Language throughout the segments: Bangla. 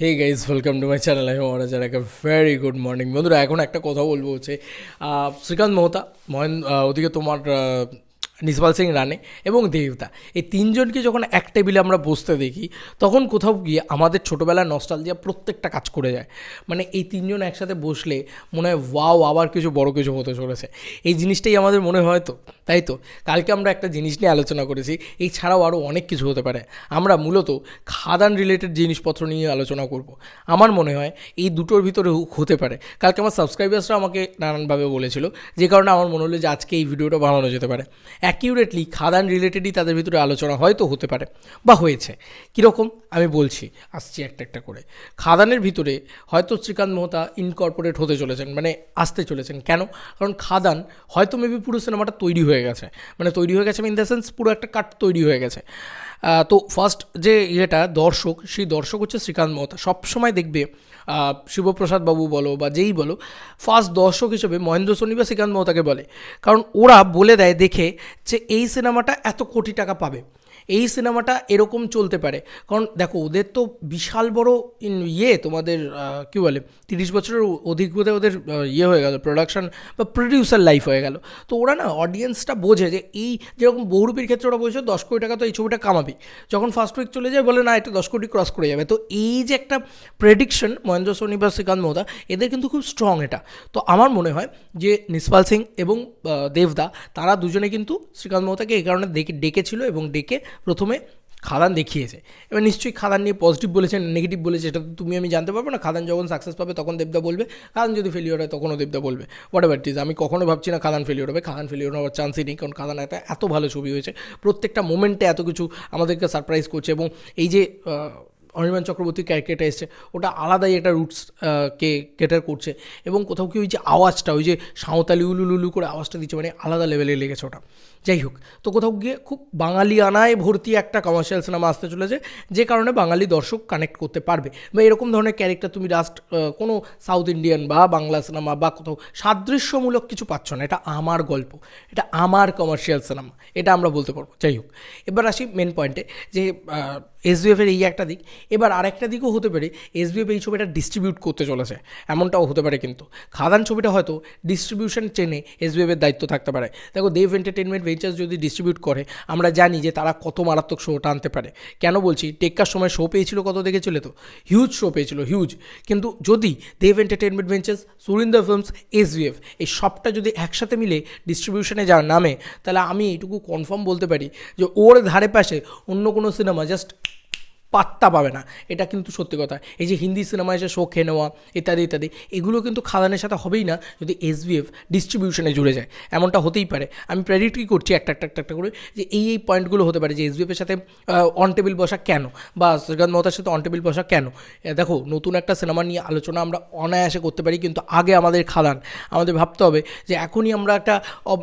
Hey guys welcome to my channel আমি মহারাজ আর একটা ভেরি গুড মর্নিং বন্ধুরা, এখন একটা কথা বলব হচ্ছে শ্রীকান্ত মহতা মহেন ওদিকে তোমার নিসপাল সিং রানে এবং দেবতা এই তিনজনকে যখন এক টেবিলে আমরা বসতে দেখি, তখন কোথাও গিয়ে আমাদের ছোটোবেলার নস্টালজিয়া প্রত্যেকটা কাজ করে যায়। মানে এই তিনজন একসাথে বসলে মনে হয়, ওয়াও, আবার কিছু বড় কিছু হতে চলেছে। এই জিনিসটাই আমাদের মনে হয় তো, তাই তো? কালকে আমরা একটা জিনিস নিয়ে আলোচনা করেছি এই ছাড়াও আরও অনেক কিছু হতে পারে। আমরা মূলত খাদান রিলেটেড জিনিসপত্র নিয়ে আলোচনা করব। আমার মনে হয় এই দুটোর ভিতরে হতে পারে। কালকে আমার সাবস্ক্রাইবার্সরা আমাকে নানানভাবে বলেছিল, যে কারণে আমার মনে হলো যে আজকে এই ভিডিওটা বানানো যেতে পারে। অ্যাকিউরেটলি খাদান রিলেটেডই তাদের ভিতরে আলোচনা হয়তো হতে পারে, বা হয়েছে। কীরকম? আমি বলছি, আসছি একটা একটা করে। খাদানের ভিতরে হয়তো শ্রীকান্ত মোহতা ইনকর্পোরেট হতে চলেছেন মানে আসতে চলেছেন। কেন? কারণ খাদান হয়তো মেবি পুরো সিনেমাটা তৈরি হয়ে গেছে। মানে তৈরি হয়ে গেছে ইন দ্য সেন্স পুরো একটা কাট তৈরি হয়ে গেছে। তো ফার্স্ট যে ইয়েটা, দর্শক, সেই দর্শক হচ্ছে শ্রীকান্ত মহতা। সবসময় দেখবে শিবপ্রসাদ বাবু বলো বা যেই বলো ফার্স্ট দর্শক হিসেবে মহেন্দ্র সোনি বা শ্রীকান্ত মহতাকে বলে। কারণ ওরা বলে দেয় দেখে যে এই সিনেমাটা এত কোটি টাকা পাবে। এই সিনেমাটা এরকম চলতে পারে। কারণ দেখো, ওদের তো বিশাল বড় ইয়ে তোমাদের কী বলে, তিরিশ বছরের অধিক বোধহয় ওদের ইয়ে হয়ে গেল প্রোডাকশন বা প্রডিউসার লাইফ হয়ে গেল। তো ওরা না অডিয়েন্সটা বোঝে যে এই যেরকম বহুরূপীর ক্ষেত্রে ওরা বলছে, দশ কোটি টাকা তো এই ছবিটা কামাবি। যখন ফার্স্ট উইক চলে যায়, বলে, না, এটা দশ কোটি ক্রস করে যাবে। তো এই যে একটা প্রেডিকশন মহেন্দ্র সোনি বা শ্রীকান্ত মোদা এদের কিন্তু খুব স্ট্রং এটা। তো আমার মনে হয় যে নিসপাল সিং এবং দেবদা, তারা দুজনে কিন্তু শ্রীকান্ত মোহতাকে এই কারণে ডেকে ডেকেছিল এবং ডেকে প্রথমে খাদান দেখিয়েছে। এবার নিশ্চয়ই খাদান নিয়ে পজিটিভ বলেছেন নেগেটিভ বলেছে এটা তো তুমি আমি জানতে পারব না। খাদান যখন সাকসেস পাবে, তখন দেবদা বলবে, খাদান যদি ফেলিওর হয়, তখনও দেবদা বলবে। হোয়াট এভার ইজ আমি কখনো ভাবছি না খাদান ফেলিওর হবে। খাদান ফেলিওর হওয়ার চান্সই নেই, কারণ খাদান একটা এত ভালো ছবি হয়েছে। প্রত্যেকটা মোমেন্টে এত কিছু আমাদেরকে সারপ্রাইজ করছে এবং এই যে অনির্বাণ চক্রবর্তীর ক্যারেক্টারটা এসছে। ওটা আলাদাই একটা রুটস কে কেটার করছে এবং কোথাও কি ওই যে আওয়াজটা, ওই যে সাঁওতালি উলু লুলু করে আওয়াজটা দিচ্ছে মানে আলাদা লেভেলে লেগেছে ওটা। যাই হোক, তো কোথাও গিয়ে খুব বাঙালি আনায় ভর্তি একটা কমার্শিয়াল সিনেমা আসতে চলেছে, যে কারণে বাঙালি দর্শক কানেক্ট করতে পারবে। বা এরকম ধরনের ক্যারেক্টার তুমি লাস্ট কোনো সাউথ ইন্ডিয়ান বা বাংলা সিনেমা বা কোথাও সাদৃশ্যমূলক কিছু পাচ্ছ না। এটা আমার গল্প, এটা আমার কমার্শিয়াল সিনেমা এটা আমরা বলতে পারব। যাই হোক, এবার আসি মেন পয়েন্টে যে এসবিএফের এই একটা দিক। এবার আরেকটা দিকও হতে পারে এসবিএফ এই ছবিটা ডিস্ট্রিবিউট করতে চলেছে, এমনটাও হতে পারে কিন্তু। খাদান ছবিটা হয়তো ডিস্ট্রিবিউশন চেনে এসবিএফের দায়িত্ব থাকতে পারে। দেখো দেব এন্টারটেনমেন্ট ভেঞ্চার্স যদি ডিস্ট্রিবিউট করে, আমরা জানি যে তারা কত মারাত্মক শোটা আনতে পারে। কেন বলছি? টেক্কার সময় শো পেয়েছিল কত দেখেছিল তো? হিউজ শো পেয়েছিল হিউজ কিন্তু যদি Dev entertainment ventures Surinder films SBF এই সবটা যদি একসাথে মিলে ডিস্ট্রিবিউশনে যাওয়ার নামে, তাহলে আমি এইটুকু কনফার্ম বলতে পারি যে ওর ধারে পাশে অন্য কোনো সিনেমা জাস্ট পাত্তা পাবে না। এটা কিন্তু সত্যি কথা। এই যে হিন্দি সিনেমায় এসে শো খেয়ে নেওয়া, ইত্যাদি ইত্যাদি, এগুলো কিন্তু খাদানের সাথে হবেই না যদি এসবিএফ ডিস্ট্রিবিউশনে জুড়ে যায়। এমনটা হতেই পারে। আমি প্রেডিক্ট কি করছি? একটা একটা একটা একটা করে যে এই এই পয়েন্টগুলো হতে পারে যে এসবিএফের সাথে অন টেবিল বসা কেন? বা শ্রীকান্ত মহতার সাথে অন টেবিল বসা কেন? দেখো, নতুন একটা সিনেমা নিয়ে আলোচনা আমরা অনায়াসে করতে পারি, কিন্তু আগে আমাদের খাদান। আমাদের ভাবতে হবে যে এখনই আমরা একটা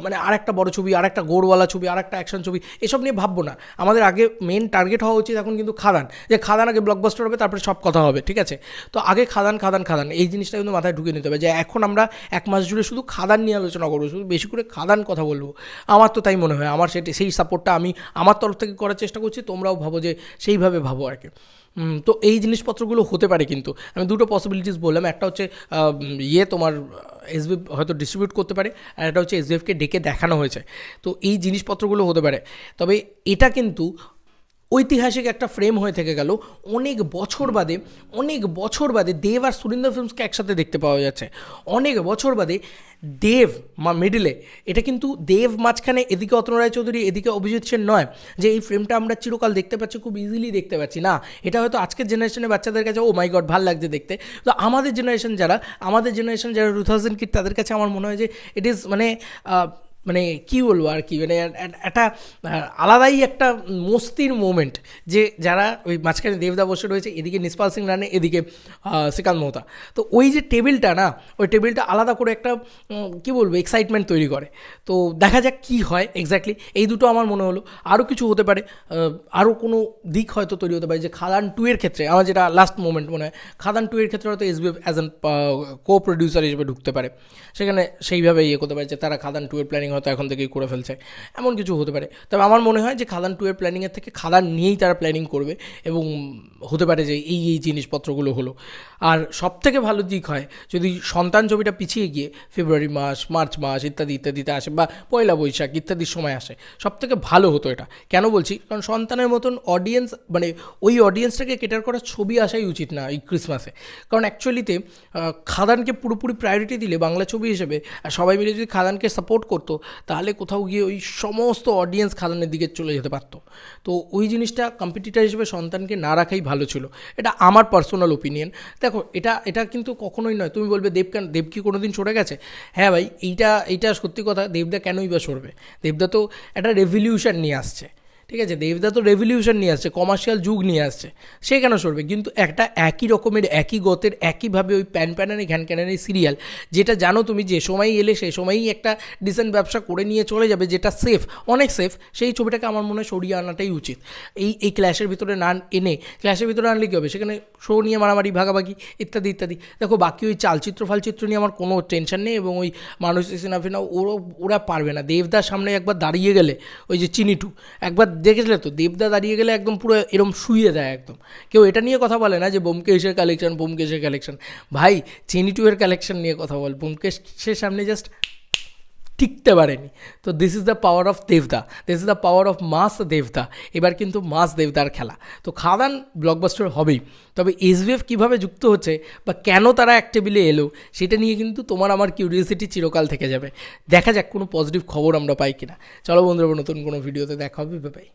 মানে আর একটা বড় ছবি আর একটা গোড়ওয়ালা ছবি আর একটা অ্যাকশন ছবি, এসব নিয়ে ভাববো না। আমাদের আগে মেন টার্গেট হওয়া উচিত এখন কিন্তু খাদান। যে খাদান আগে ব্লকবাস্টার হবে, তারপরে সব কথা হবে, ঠিক আছে? তো আগে খাদান খাদান খাদান, এই জিনিসটা কিন্তু মাথায় ঢুকে নিতে হবে যে এখন আমরা এক মাস জুড়ে শুধু খাদান নিয়ে আলোচনা করব, শুধু বেশি করে খাদান কথা বলব। আমার তো তাই মনে হয়, আমার সেটি, সেই সাপোর্টটা আমি আমার তরফ থেকে করার চেষ্টা করছি, তোমরাও ভাবো যে সেইভাবে ভাবো আর কি। তো এই জিনিসপত্রগুলো হতে পারে কিন্তু। আমি দুটো পসিবিলিটিস বললাম, একটা হচ্ছে ইয়ে তোমার এসবি হয়তো ডিস্ট্রিবিউট করতে পারে, আর একটা হচ্ছে এসবিএফকে ডেকে দেখানো হয়েছে। তো এই জিনিসপত্রগুলো হতে পারে। তবে এটা কিন্তু ঐতিহাসিক একটা ফ্রেম হয়ে থেকে গেল। অনেক বছর বাদে, অনেক বছর বাদে দেব আর সুরিন্দর ফিল্মসকে একসাথে দেখতে পাওয়া যাচ্ছে। অনেক বছর বাদে দেব মা মিডিলে, এটা কিন্তু দেব মাঝখানে এদিকে অতন রায় চৌধুরী এদিকে অভিজিৎ সেন নয় যে এই ফ্রেমটা আমরা চিরকাল দেখতে পাচ্ছি, খুব ইজিলি দেখতে পাচ্ছি। না, এটা হয়তো আজকের জেনারেশনের বাচ্চাদের কাছে ও মাই গড ভালো লাগছে দেখতে। তো আমাদের জেনারেশন যারা, আমাদের জেনারেশন যারা টু থাউজেন্ড কিট তাদের কাছে আমার মনে হয় যে ইট ইজ মানে মানে কী বলব আর কি? মানে একটা আলাদাই একটা মস্তির মোমেন্ট যে যারা ওই মাঝখানে দেবদা বসে রয়েছে, এদিকে নিষ্পাল সিং রানে, এদিকে শ্রীকান্ত মোহতা। তো ওই যে টেবিলটা না, ওই টেবিলটা আলাদা করে একটা কি বলব এক্সাইটমেন্ট তৈরি করে। তো দেখা যাক কী হয় এক্স্যাক্টলি এই দুটো আমার মনে হলো। আরও কিছু হতে পারে আরও কোনো দিক হয়তো তৈরি হতে পারে যে খাদান টু এর ক্ষেত্রে, আমার যেটা লাস্ট মোমেন্ট মনে হয়, খাদান টু এর ক্ষেত্রে হয়তো SBF as an co producer হিসেবে ঢুকতে পারে। সেখানে সেইভাবে ইয়ে করতে পারে যে তারা খাদান টু এর প্ল্যানিং হয়তো এখন থেকেই করে ফেলছে। এমন কিছু হতে পারে। তবে আমার মনে হয় যে খাদান টু এর প্ল্যানিংয়ের থেকে খাদান নিয়েই তারা প্ল্যানিং করবে এবং হতে পারে যে এই এই জিনিসপত্রগুলো হলো। আর সব থেকে ভালো দিক হয়, যদি সন্তান ছবিটা পিছিয়ে গিয়ে ফেব্রুয়ারি মাস মার্চ মাস ইত্যাদি ইত্যাদিতে আসে বা পয়লা বৈশাখ ইত্যাদির সময় আসে সব থেকে ভালো হতো এটা। কেন বলছি? কারণ সন্তানের মতন অডিয়েন্স মানে ওই অডিয়েন্সটাকে কেটার করার ছবি আসাই উচিত না এই ক্রিসমাসে কারণ অ্যাকচুয়ালিতে খাদানকে পুরোপুরি প্রায়োরিটি দিলে বাংলা ছবি হিসেবে, আর সবাই মিলে যদি খাদানকে সাপোর্ট করতো তাহলে কোথাও গিয়ে ওই সমস্ত অডিয়েন্স খাদানের দিকে চলে যেতে পারত। তো ওই জিনিসটা কম্পিটিটার হিসেবে সন্তানকে না রাখাই ভালো ছিল। এটা আমার পার্সোনাল ওপিনিয়ন দেখো, এটা এটা কিন্তু কখনোই নয়। তুমি বলবে, দেব কেন, দেব কি কোনো দিন সরে গেছে? হ্যাঁ ভাই, এইটা এইটা সত্যি কথা, দেবদা কেনই বা সরবে? দেবদা তো একটা রেভলিউশন নিয়ে আসছে। ঠিক আছে, দেবদা তো রেভলিউশন নিয়ে আসছে কমার্শিয়াল যুগ নিয়ে আসছে, সে কেন সরবে? কিন্তু একটা একই রকমের, একই গতের একইভাবে ওই প্যান প্যানানি, ঘ্যান ক্যানানি সিরিয়াল যেটা জানো তুমি যে সময় এলে সেই সময়ই একটা ডিসেন্ট ব্যবসা করে নিয়ে চলে যাবে, যেটা সেফ অনেক সেফ সেই ছবিটাকে আমার মনে হয় সরিয়ে আনাটাই উচিত। এই এই ক্ল্যাশের ভিতরে না এনে ক্ল্যাশের ভিতরে আনলে কী হবে? সেখানে শো নিয়ে মারামারি, ভাগাভাগি, ইত্যাদি ইত্যাদি। দেখো, বাকি ওই চালচিত্র ফালচিত্র নিয়ে আমার কোনো টেনশন নেই এবং ওই মানুষ সিনাফিনা, ওরা ওরা পারবে না। দেবদার সামনে একবার দাঁড়িয়ে গেলে, ওই যে চিনিটু, একবার দেখেছিলে তো? দেবদা দাঁড়িয়ে গেলে একদম পুরো এরম শুয়ে দেয় একদম। কেউ এটা নিয়ে কথা বলে না যে বোমকেশের কালেকশন বোমকেশের কালেকশন ভাই চিনিটু এর কালেকশন নিয়ে কথা বল। বোমকেশের সামনে জাস্ট টিকতে পারেনি। তো this is the power of দেবদা this is the power of mass দেবদা এবার কিন্তু মাস দেবদার খেলা। তো খাদান ব্লকবাস্টার হবেই। তবে এসবিএফ কীভাবে যুক্ত হচ্ছে বা কেন তারা এক টেবিলে এলো, সেটা নিয়ে কিন্তু তোমার আমার কিউরিয়াসিটি চিরকাল থেকে যাবে। দেখা যাক কোনো পজিটিভ খবর আমরা পাই কিনা। চলো বন্ধুরা, নতুন কোনো ভিডিওতে দেখা হবে। বাই